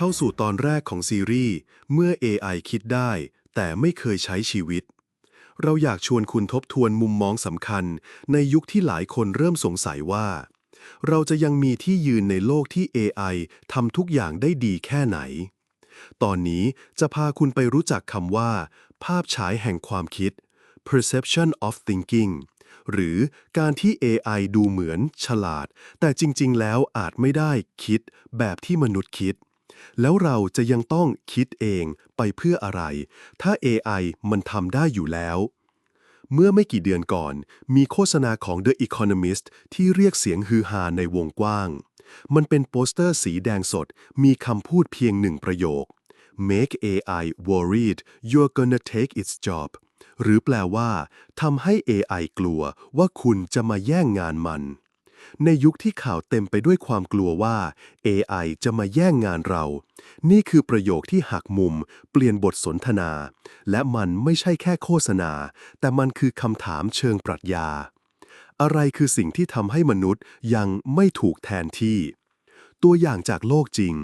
เข้าสู่ตอนแรกของซีรีส์ เมื่อ AI คิดได้ แต่ไม่เคยใช้ชีวิต เราอยากชวนคุณทบทวนมุมมองสำคัญ ในยุคที่หลายคนเริ่มสงสัยว่า เราจะยังมีที่ยืนในโลกที่ AI ทำทุกอย่างได้ดีแค่ไหน ตอนนี้จะพาคุณไปรู้จักคำว่า ภาพฉายแห่งความคิด perception of thinking หรือการที่ AI ดูเหมือนฉลาด แต่จริง ๆ แล้วอาจไม่ได้คิดแบบที่มนุษย์คิด แล้วเราจะยังต้องคิดเองไปเพื่ออะไร ถ้า AI มันทำได้อยู่แล้ว เมื่อไม่กี่เดือนก่อน มีโฆษณาของ The Economist ที่เรียกเสียงฮือฮาในวงกว้าง มันเป็นโปสเตอร์สีแดงสด มีคำพูดเพียงหนึ่งประโยค Make AI worried you're gonna take its job หรือแปลว่าทำให้ AI กลัวว่าคุณจะมาแย่งงานมัน ในยุคที่ข่าวเต็มไปด้วยความกลัวว่า AI จะมาแย่งงานเรา นี่คือประโยคที่หักมุม เปลี่ยนบทสนทนา และมันไม่ใช่แค่โฆษณา แต่มันคือคำถามเชิงปรัชญา อะไรคือสิ่งที่ทำให้มนุษย์ยังไม่ถูกแทนที่ ตัวอย่างจากโลกจริง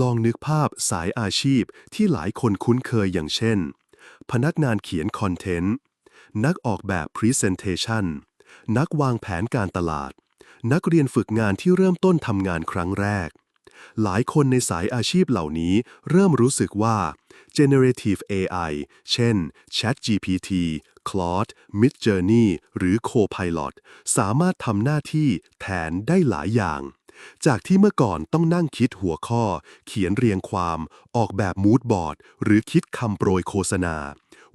ลองนึกภาพสายอาชีพที่หลายคนคุ้นเคยอย่างเช่น พนักงานเขียนคอนเทนต์ นักออกแบบ Presentation นักวางแผนการตลาด นักเรียนฝึกงานที่เริ่มต้นทำงานครั้งแรก หลายคนในสายอาชีพเหล่านี้เริ่มรู้สึกว่า generative AI เช่น ChatGPT Claude Midjourney หรือ Copilot สามารถทำหน้าที่แทนได้หลายอย่าง จากที่เมื่อก่อนต้องนั่งคิดหัวข้อ เขียนเรียงความ ออกแบบมูดบอร์ด หรือคิดคำโปรยโฆษณา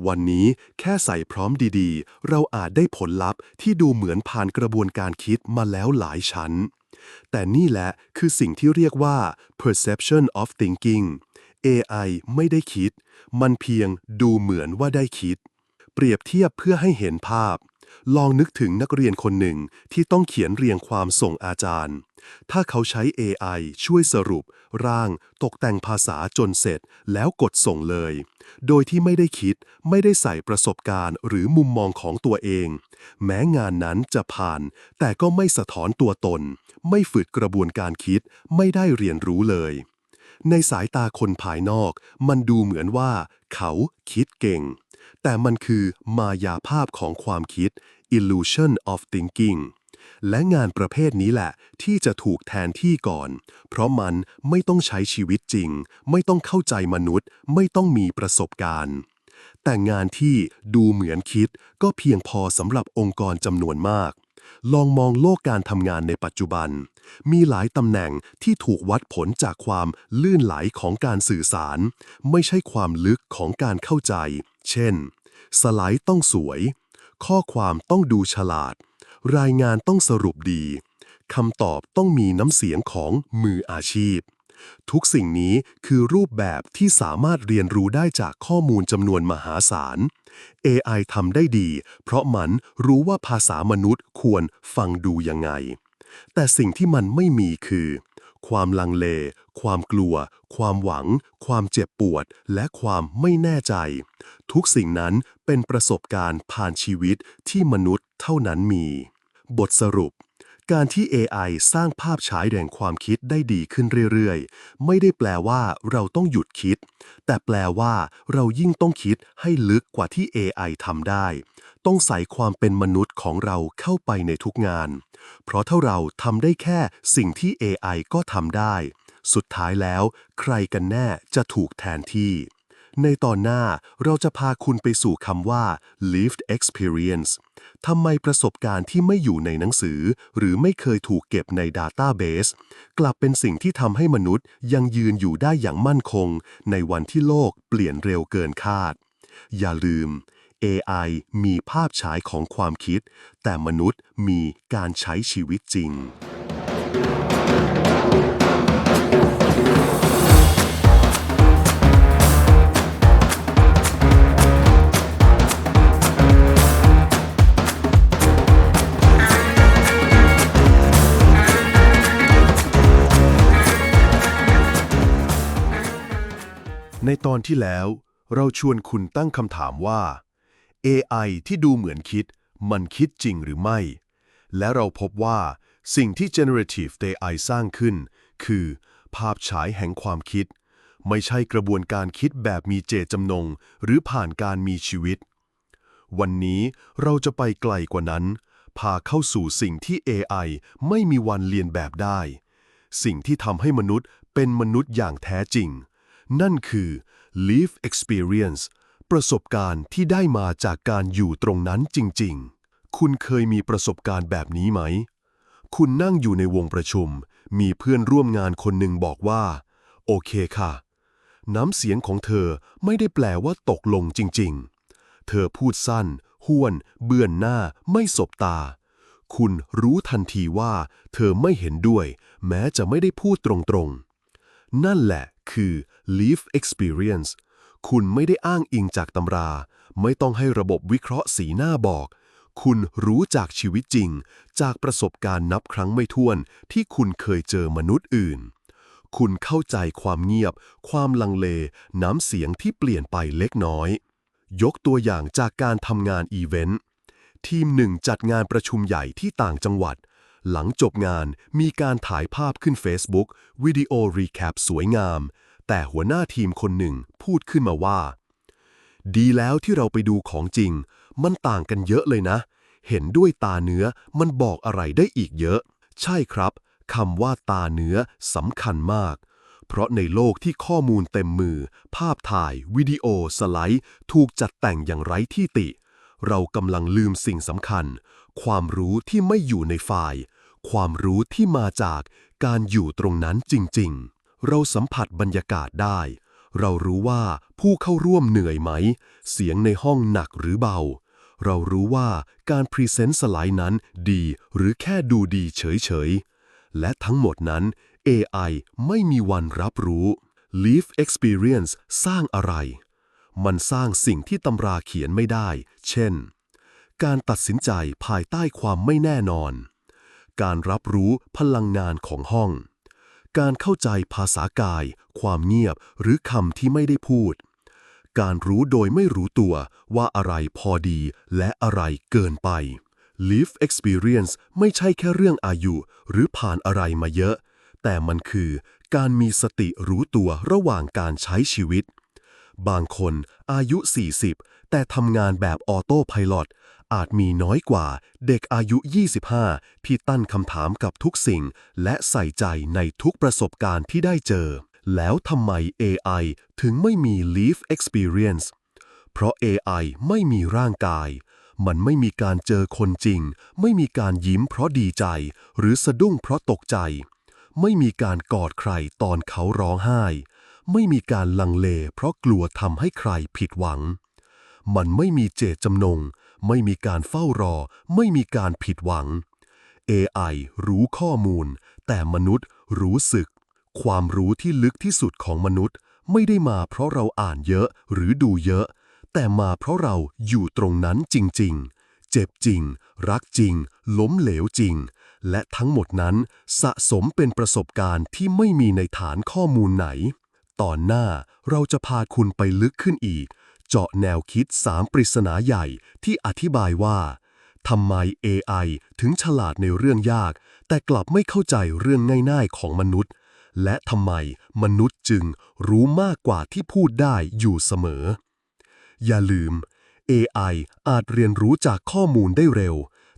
วันนี้แค่ใส่พร้อมดีๆ เราอาจได้ผลลัพธ์ที่ดูเหมือนผ่านกระบวนการคิดมาแล้วหลายชั้น แต่นี่แหละคือสิ่งที่เรียกว่า perception of thinking AI ไม่ได้คิด มันเพียงดูเหมือนว่าได้คิด เปรียบเทียบเพื่อให้เห็นภาพ ลองนึกถึงนักเรียนคนหนึ่งที่ต้องเขียนเรียงความส่งอาจารย์ ถ้าเขาใช้ AI ช่วยสรุป ร่าง ตกแต่งภาษาจนเสร็จ แล้วกดส่งเลย โดยที่ไม่ได้คิด ไม่ได้ใส่ประสบการณ์ หรือมุมมองของตัวเอง แม้งานนั้นจะผ่าน แต่ก็ไม่สะท้อนตัวตน ไม่ฝึกกระบวนการคิด ไม่ได้เรียนรู้เลย ในสายตาคนภายนอก มันดูเหมือนว่า เขาคิดเก่ง แต่มันคือมายาภาพของความคิด illusion of thinking และงานประเภทนี้แหละ ที่จะถูกแทนที่ก่อน เพราะมันไม่ต้องใช้ชีวิตจริง ไม่ต้องเข้าใจมนุษย์ ไม่ต้องมีประสบการณ์ แต่งานที่ดูเหมือนคิดก็เพียงพอสำหรับองค์กรจำนวนมาก ลองมองโลกการทำงานในปัจจุบัน มีหลายตำแหน่งที่ถูกวัดผลจากความลื่นไหลของการสื่อสาร ไม่ใช่ความลึกของการเข้าใจ เช่น สไลด์ต้องสวย ข้อความต้องดูฉลาด รายงานต้องสรุปดีคำตอบต้องมีน้ำเสียงของมืออาชีพ ทุกสิ่งนี้คือรูปแบบที่สามารถเรียนรู้ได้จากข้อมูลจำนวนมหาศาล AI ทำได้ดี เพราะมันรู้ว่าภาษามนุษย์ควรฟังดูยังไง แต่สิ่งที่มันไม่มีคือ ความลังเล ความกลัว ความหวัง ความเจ็บปวด และความไม่แน่ใจ ทุกสิ่งนั้นเป็นประสบการณ์ผ่านชีวิตที่มนุษย์เท่านั้นมี บทสรุป การที่ AI สร้างภาพฉายแห่งความคิดได้ดีขึ้นเรื่อยๆ ไม่ได้แปลว่าเราต้องหยุดคิด แต่แปลว่าเรายิ่งต้องคิดให้ลึกกว่าที่ AI ทำได้ ต้องใส่ความเป็นมนุษย์ของเราเข้าไปในทุกงาน เพราะถ้าเราทำได้แค่สิ่งที่ AI ก็ทำได้ สุดท้ายแล้ว ใครกันแน่จะถูกแทนที่ ในตอนหน้าเราจะพาคุณไปสู่คำว่า lived experience ทำไมประสบการณ์ที่ไม่อยู่ในหนังสือ หรือไม่เคยถูกเก็บใน Database กลับเป็นสิ่งที่ทำให้มนุษย์ยังยืนอยู่ได้อย่างมั่นคง ในวันที่โลกเปลี่ยนเร็วเกินคาด อย่าลืม AI มีภาพฉายของความคิด แต่มนุษย์มีการใช้ชีวิตจริง ในตอนที่แล้ว เราชวนคุณตั้งคำถามว่า AI ที่ดูเหมือนคิด มันคิดจริงหรือไม่ และเราพบว่าสิ่งที่ generative AI สร้างขึ้น คือ ภาพฉายแห่งความคิด ไม่ใช่กระบวนการคิดแบบมีเจตจำนง หรือผ่านการมีชีวิต วันนี้เราจะไปไกลกว่านั้น พาเข้าสู่สิ่งที่ AI ไม่มีวันเรียนแบบได้ สิ่งที่ทำให้มนุษย์เป็นมนุษย์อย่างแท้จริง นั่นคือ live experience ประสบการณ์ที่ได้มาจากการอยู่ตรงนั้นจริง ๆ คุณเคยมีประสบการณ์แบบนี้ไหม คุณนั่งอยู่ในวงประชุม มีเพื่อนร่วมงานคนหนึ่งบอกว่า โอเคค่ะ น้ำเสียงของเธอไม่ได้แปลว่าตกลงจริง ๆ เธอพูดสั้น ห้วน เบื่อนหน้า ไม่สบตา คุณรู้ทันทีว่า เธอไม่เห็นด้วย แม้จะไม่ได้พูดตรงๆ นั่นแหละคือ live experience คุณไม่ได้อ้างอิงจากตำรา ไม่ต้องให้ระบบวิเคราะห์สีหน้าบอก คุณรู้จากชีวิตจริง จากประสบการณ์นับครั้งไม่ถ้วนที่คุณเคยเจอมนุษย์อื่น คุณเข้าใจความเงียบ ความลังเล น้ำเสียงที่เปลี่ยนไปเล็กน้อย ยกตัวอย่างจากการทำงานอีเวนต์ ทีมหนึ่งจัดงานประชุมใหญ่ที่ต่างจังหวัดหลังจบงานมีการถ่ายภาพขึ้น Facebook วิดีโอรีแคปสวยงาม แต่หัวหน้าทีมคนหนึ่งพูดขึ้นมาว่า ดีแล้วที่เราไปดูของจริง มันต่างกันเยอะเลยนะ เห็นด้วยตาเนื้อมันบอกอะไรได้อีกเยอะ ใช่ครับคำว่าตาเนื้อสำคัญมาก เพราะในโลกที่ข้อมูลเต็มมือ ภาพถ่าย วิดีโอ สไลด์ ถูกจัดแต่งอย่างไร้ที่ติ เรากำลังลืมสิ่งสำคัญ ความรู้ที่ไม่อยู่ในไฟล์ ความรู้ที่มาจากการอยู่ตรงนั้นจริง ๆ เราสัมผัสบรรยากาศได้ เรารู้ว่าผู้เข้าร่วมเหนื่อยไหม เสียงในห้องหนักหรือเบา เรารู้ว่าการพรีเซนต์สไลด์นั้นดีหรือแค่ดูดีเฉยๆ และทั้งหมดนั้น AI ไม่มีวันรับรู้ Live Experience สร้างอะไร มันสร้างสิ่งที่ตำราเขียนไม่ได้ เช่น การตัดสินใจภายใต้ความไม่แน่นอน การรับรู้พลังงานของห้อง การเข้าใจภาษากาย ความเงียบหรือคำที่ไม่ได้พูด การรู้โดยไม่รู้ตัวว่าอะไรพอดีและอะไรเกินไป Live Experience ไม่ใช่แค่เรื่องอายุ หรือผ่านอะไรมาเยอะ แต่มันคือการมีสติรู้ตัวระหว่างการใช้ชีวิต บางคนอายุ 40 แต่ทำงานแบบออโต้ไพลอต อาจมีน้อยกว่าเด็กอายุ 25 ที่ตั้งคำถามกับทุกสิ่ง และใส่ใจในทุกประสบการณ์ที่ได้เจอ แล้วทำไม AI ถึงไม่มี Live Experience เพราะ AI ไม่มีร่างกาย มันไม่มีการเจอคนจริง ไม่มีการยิ้มเพราะดีใจ หรือสะดุ้งเพราะตกใจ ไม่มีการกอดใครตอนเขาร้องไห้ ไม่มีการลังเลเพราะกลัวทำให้ใครผิดหวัง มันไม่มีเจตจำนง ไม่มีการเฝ้ารอ ไม่มีการผิดหวัง AI รู้ข้อมูล แต่มนุษย์รู้สึก ความรู้ที่ลึกที่สุดของมนุษย์ ไม่ได้มาเพราะเราอ่านเยอะหรือดูเยอะ แต่มาเพราะเราอยู่ตรงนั้นจริง ๆ เจ็บจริง รักจริง ล้มเหลวจริง และทั้งหมดนั้นสะสมเป็นประสบการณ์ที่ไม่มีในฐานข้อมูลไหน ตอนหน้าเราจะพาคุณไปลึกขึ้นอีก จาะแนวคิดสามปริศนาใหญ่ที่อธิบายว่าทำไม AI ถึงฉลาดในเรื่องยาก แต่กลับไม่เข้าใจเรื่องง่ายๆของมนุษย์ และทำไมมนุษย์จึงรู้มากกว่าที่พูดได้อยู่เสมอ อย่าลืม AI อาจเรียนรู้จากข้อมูลได้เร็ว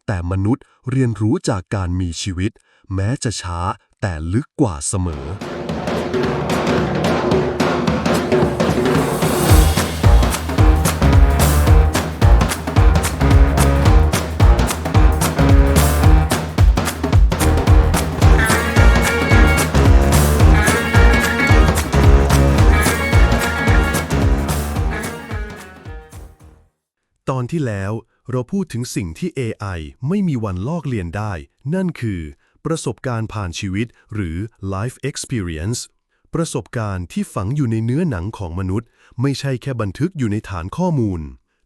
แต่มนุษย์เรียนรู้จากการมีชีวิต แม้จะช้าแต่ลึกกว่าเสมอ ที่แล้ว เราพูดถึงสิ่งที่ AI ไม่มีวันลอกเลียนได้ นั่นคือ ประสบการณ์ผ่านชีวิต หรือ life experience ประสบการณ์ที่ฝังอยู่ในเนื้อหนังของมนุษย์ ไม่ใช่แค่บันทึกอยู่ในฐานข้อมูล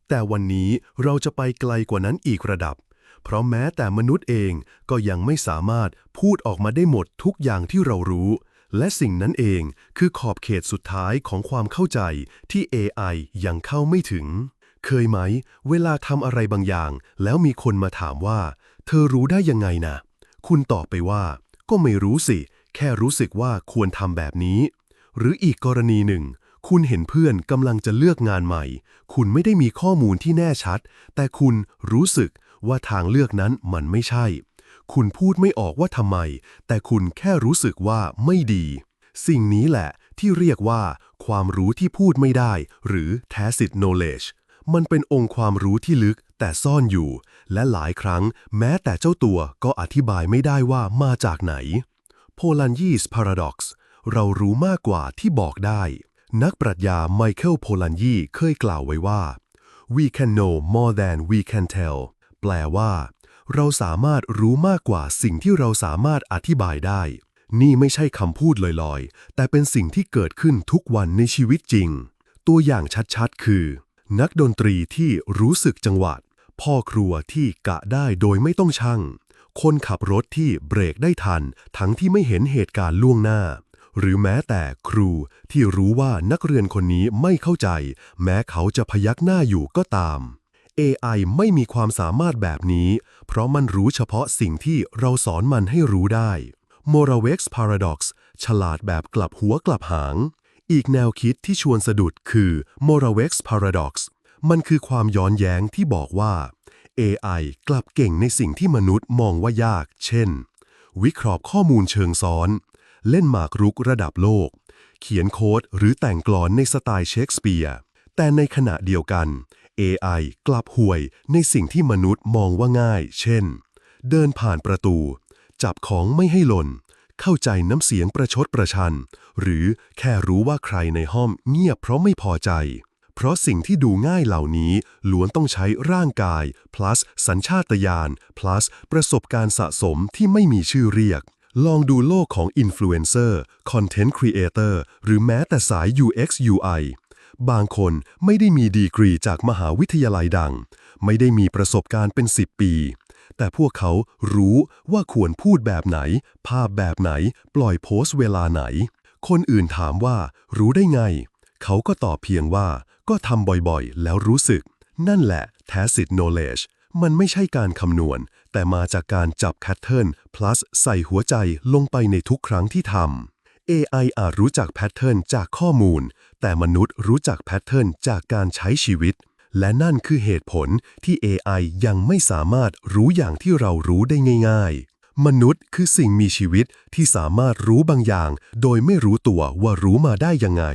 แต่วันนี้เราจะไปไกลกว่านั้นอีกระดับ เพราะแม้แต่มนุษย์เองก็ยังไม่สามารถพูดออกมาได้หมดทุกอย่างที่เรารู้ และสิ่งนั้นเองคือขอบเขตสุดท้ายของความเข้าใจที่ AI ยังเข้าไม่ถึง เคยไหม เวลาทำอะไรบางอย่าง แล้วมีคนมาถามว่า เธอรู้ได้ยังไงนะคุณตอบไปว่า ก็ไม่รู้สิ แค่รู้สึกว่าควรทำแบบนี้ หรืออีกกรณีหนึ่ง คุณเห็นเพื่อนกำลังจะเลือกงานใหม่ คุณไม่ได้มีข้อมูลที่แน่ชัด แต่คุณรู้สึกว่าทางเลือกนั้นมันไม่ใช่ คุณพูดไม่ออกว่าทำไม แต่คุณแค่รู้สึกว่าไม่ดี สิ่งนี้แหละที่เรียกว่า ความรู้ที่พูดไม่ได้ หรือ tacit knowledge มันเป็นองค์ความรู้ที่ลึกแต่ซ่อนอยู่ และหลายครั้งแม้แต่เจ้าตัวก็อธิบายไม่ได้ว่ามาจากไหน โพลันยีสพาราดอกซ์เรารู้มากกว่าที่บอกได้ นักปรัชญาไมเคิลโพลันยีเคยกล่าวไว้ว่า we can know more than we can tell แปลว่า เราสามารถรู้มากกว่าสิ่งที่เราสามารถอธิบายได้ นี่ไม่ใช่คำพูดลอยๆ แต่เป็นสิ่งที่เกิดขึ้นทุกวันในชีวิตจริง ตัวอย่างชัดๆ คือ นักดนตรีที่รู้สึกจังหวะพ่อครัวที่กะได้โดยไม่ต้องชั่ง คนขับรถที่เบรกได้ทัน ทั้งที่ไม่เห็นเหตุการณ์ล่วงหน้า หรือแม้แต่ครูที่รู้ว่านักเรียนคนนี้ไม่เข้าใจ แม้เขาจะพยักหน้าอยู่ก็ตาม AI ไม่มีความสามารถแบบนี้ เพราะมันรู้เฉพาะสิ่งที่เราสอนมันให้รู้ได้ Moravec Paradox ฉลาดแบบกลับหัวกลับหาง อีกแนวคิดที่ชวนสะดุดคือ Moravec Paradox มันคือความย้อนแย้งที่บอกว่า AI กลับเก่งในสิ่งที่มนุษย์มองว่ายาก เช่น วิเคราะห์ข้อมูลเชิงซ้อน เล่นหมากรุกระดับโลก เขียนโค้ดหรือแต่งกลอนในสไตล์เชคสเปียร์แต่ในขณะเดียวกัน AI กลับห่วยในสิ่งที่มนุษย์มองว่าง่าย เช่น เดินผ่านประตู จับของไม่ให้หล่น เข้าใจน้ำเสียงประชดประชัน หรือแค่รู้ว่าใครในห้องเงียบเพราะไม่พอใจ เพราะสิ่งที่ดูง่ายเหล่านี้ล้วนต้องใช้ร่างกาย plus สัญชาตญาณ plus ประสบการณ์สะสมที่ไม่มีชื่อเรียก ลองดูโลกของอินฟลูเอนเซอร์คอนเทนต์ครีเอเตอร์หรือแม้แต่สาย UX UI บางคนไม่ได้มีดีกรีจากมหาวิทยาลัยดัง ไม่ได้มีประสบการณ์เป็น 10 ปี แต่พวกเขารู้ว่าควรพูดแบบไหน ภาพแบบไหน ปล่อยโพสต์เวลาไหน คนอื่นถามว่า รู้ได้ไง เขาก็ตอบเพียงว่า ก็ทำบ่อยๆ แล้วรู้สึก นั่นแหละ tacit knowledge มันไม่ใช่การคำนวณ แต่มาจากการจับ pattern plus ใส่หัวใจลงไปในทุกครั้งที่ทำ AI อาจรู้จักแพทเทิร์นจากข้อมูล แต่มนุษย์รู้จักแพทเทิร์นจากการใช้ชีวิต และนั่นคือเหตุผลที่ AI ยังไม่สามารถรู้อย่างที่เรารู้ได้ง่าย ๆ มนุษย์คือสิ่งมีชีวิตที่สามารถรู้บางอย่าง โดยไม่รู้ตัวว่ารู้มาได้ยังไง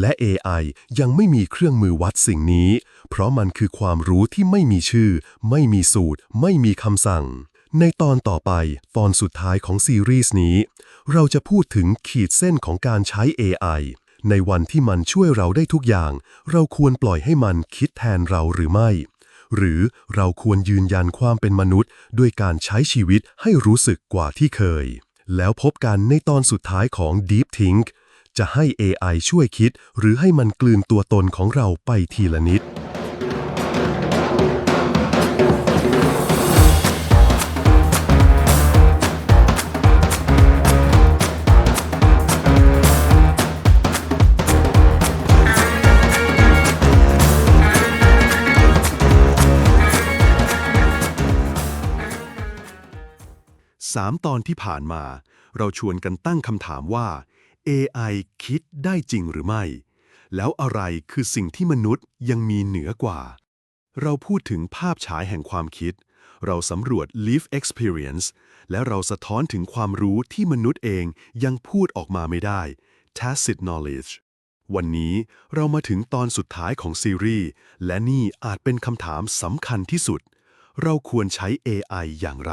และ AI ยังไม่มีเครื่องมือวัดสิ่งนี้ เพราะมันคือความรู้ที่ไม่มีชื่อ ไม่มีสูตร ไม่มีคำสั่งในตอนต่อไป ตอนสุดท้ายของซีรีส์นี้ เราจะพูดถึงขีดเส้นของการใช้ AI ในวันที่มันช่วยเราได้ทุกอย่าง เราควรปล่อยให้มันคิดแทนเราหรือไม่ หรือเราควรยืนยันความเป็นมนุษย์ ด้วยการใช้ชีวิตให้รู้สึกกว่าที่เคย แล้วพบกันในตอนสุดท้ายของ Deep Think จะให้ AI ช่วยคิด หรือให้มันกลืนตัวตนของเราไปทีละนิด สามตอนที่ผ่านมา เราชวนกันตั้งคำถามว่า AI คิดได้จริงหรือไม่ แล้วอะไรคือสิ่งที่มนุษย์ยังมีเหนือกว่า เราพูดถึงภาพฉายแห่งความคิด เราสำรวจ live experience และเราสะท้อนถึงความรู้ที่มนุษย์เองยังพูดออกมาไม่ได้ tacit knowledge วันนี้เรามาถึงตอนสุดท้ายของซีรีส์และนี่อาจเป็นคำถามสำคัญที่สุด เราควรใช้ AI อย่างไร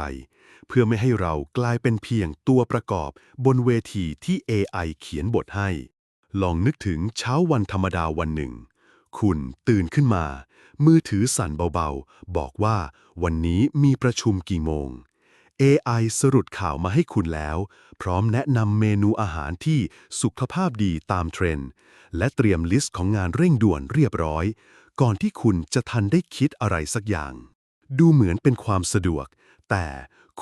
เพื่อไม่ให้เรากลายเป็นเพียงตัวประกอบบนเวทีที่ AI เขียนบทให้ ลองนึกถึงเช้าวันธรรมดาวันหนึ่ง คุณตื่นขึ้นมา มือถือสั่นเบาๆ บอกว่าวันนี้มีประชุมกี่โมง AI สรุปข่าวมาให้คุณแล้ว พร้อมแนะนำเมนูอาหารที่สุขภาพดีตามเทรนด์ และเตรียมลิสต์ของงานเร่งด่วนเรียบร้อย ก่อนที่คุณจะทันได้คิดอะไรสักอย่าง ดูเหมือนเป็นความสะดวก แต่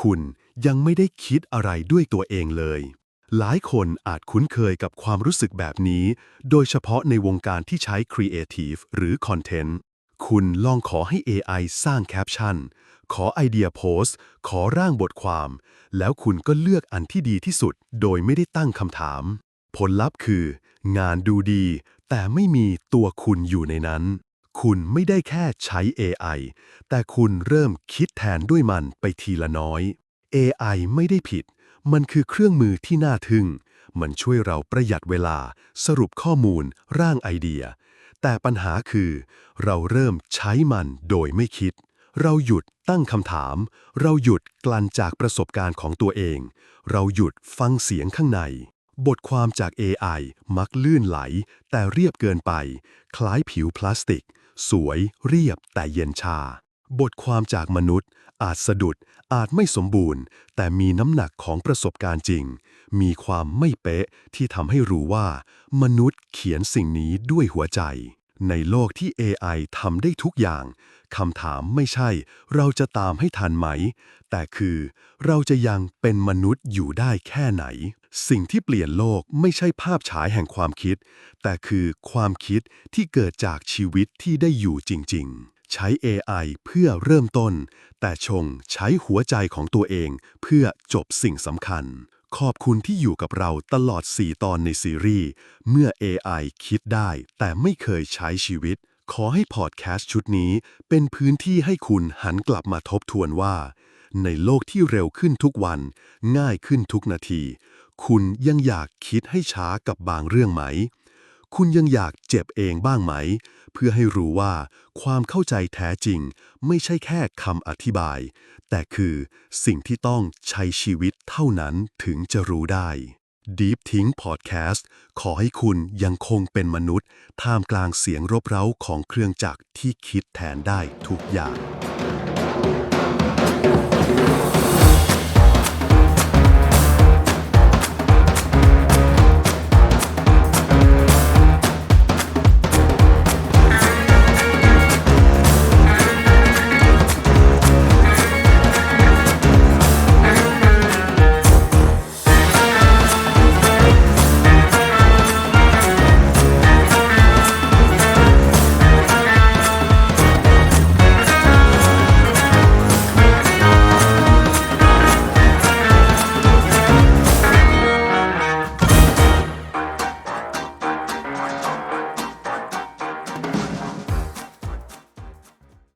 คุณยังไม่ได้คิดอะไรด้วยตัวเองเลย หลายคนอาจคุ้นเคยกับความรู้สึกแบบนี้ โดยเฉพาะในวงการที่ใช้ Creative หรือ Content คุณลองขอให้ AI สร้างแคปชั่น ขอไอเดียโพสต์ ขอร่างบทความ แล้วคุณก็เลือกอันที่ดีที่สุด โดยไม่ได้ตั้งคำถาม ผลลัพธ์คือ งานดูดี แต่ไม่มีตัวคุณอยู่ในนั้น คุณไม่ได้แค่ใช้ AI แต่คุณเริ่มคิดแทนด้วยมันไปทีละน้อย AI ไม่ได้ผิด มันคือเครื่องมือที่น่าทึ่ง มันช่วยเราประหยัดเวลา สรุปข้อมูล ร่างไอเดีย แต่ปัญหาคือ เราเริ่มใช้มันโดยไม่คิด เราหยุดตั้งคำถาม เราหยุดกลั่นจากประสบการณ์ของตัวเอง เราหยุดฟังเสียงข้างใน บทความจาก AI มักลื่นไหล แต่เรียบเกินไป คล้ายผิวพลาสติก สวย เรียบแต่เย็นชา บทความจากมนุษย์ อาจสะดุด อาจไม่สมบูรณ์ แต่มีน้ำหนักของประสบการณ์จริง มีความไม่เป๊ะที่ทำให้รู้ว่า มนุษย์เขียนสิ่งนี้ด้วยหัวใจ ในโลกที่ AI ทำได้ทุกอย่างคำถามไม่ใช่ เราจะตามให้ทันไหม แต่คือ เราจะยังเป็นมนุษย์อยู่ได้แค่ไหน สิ่งที่เปลี่ยนโลกไม่ใช่ภาพฉายแห่งความคิด แต่คือความคิดที่เกิดจากชีวิตที่ได้อยู่จริง ๆ ใช้ AI เพื่อเริ่มต้น แต่ชงใช้หัวใจของตัวเอง เพื่อจบสิ่งสำคัญ ขอบคุณที่อยู่กับเราตลอด 4 ตอนในซีรีส์ เมื่อ AI คิดได้แต่ไม่เคยใช้ชีวิต ขอให้พอดแคสต์ชุดนี้ เป็นพื้นที่ให้คุณหันกลับมาทบทวนว่า ในโลกที่เร็วขึ้นทุกวัน ง่ายขึ้นทุกนาที คุณยังอยากคิดให้ช้ากับบางเรื่องไหม คุณยังอยากเจ็บเองบ้างไหม เพื่อให้รู้ว่าความเข้าใจแท้จริง ไม่ใช่แค่คำอธิบาย แต่คือสิ่งที่ต้องใช้ชีวิตเท่านั้นถึงจะรู้ได้ Deep Think Podcast ขอให้คุณยังคงเป็นมนุษย์ ท่ามกลางเสียงรบเร้าของเครื่องจักรที่คิดแทนได้ทุกอย่าง